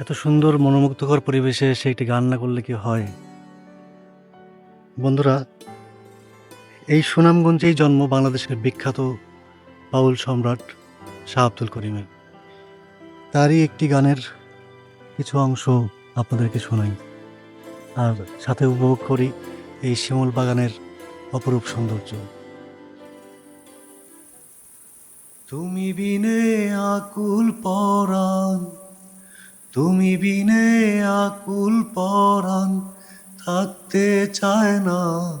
এত সুন্দর মনোমুগ্ধকর পরিবেশে সে একটি গান না করলে কি হয়? বন্ধুরা, এই সুনামগঞ্জেই জন্ম বাংলাদেশের বিখ্যাত বাউল সম্রাট শাহ আব্দুল করিমের। তারই একটি গানের কিছু অংশ আপনাদেরকে শোনাই। আর সাথে উপভোগ করি এই শিমুল বাগানের অপরূপ সৌন্দর্য। তুমি বিনে আকুল পরাণ তুমি বিনে আকুল পরাণ থাকতে চায় না।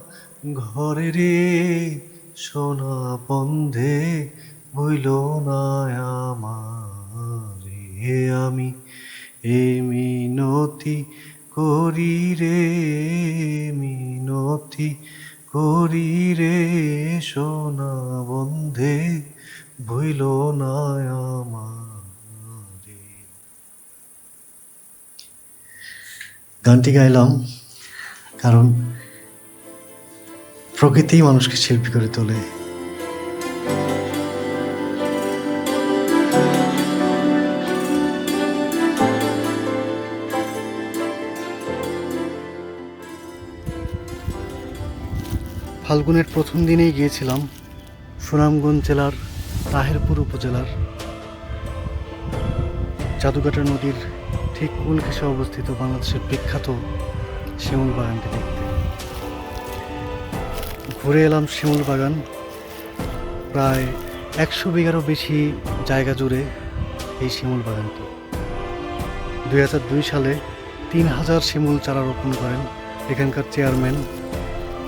ঘরে রে সোনা বন্ধে বইল না আমারে। আমি এ মিনতি করি রে, মিনতি করি রে, সোনা বন্ধে ভইল না আমারে। গানটি গাইলাম কারণ প্রকৃতি মানুষকে শিল্পী করে তোলে। ফাল্গুনের প্রথম দিনেই গিয়েছিলাম সুনামগঞ্জ জেলার তাহেরপুর উপজেলার জাদুকাটা নদীর ঠিক কোন অবস্থিত বাংলাদেশের বিখ্যাত শিমুল বাগানটি দেখতে। ঘুরে এলাম শিমুল বাগান। প্রায় একশো বিঘারও বেশি জায়গা জুড়ে এই শিমুল বাগানটি। দুই হাজার দুই সালে তিন হাজার শিমুল চারা রোপণ করেন এখানকার চেয়ারম্যান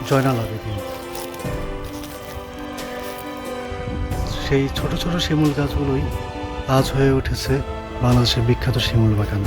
জয়নাল আবেদিন। সেই ছোট ছোট শিমুল গাছগুলোই আজ হয়ে উঠেছে বাংলাদেশের বিখ্যাত শিমুল বাগান।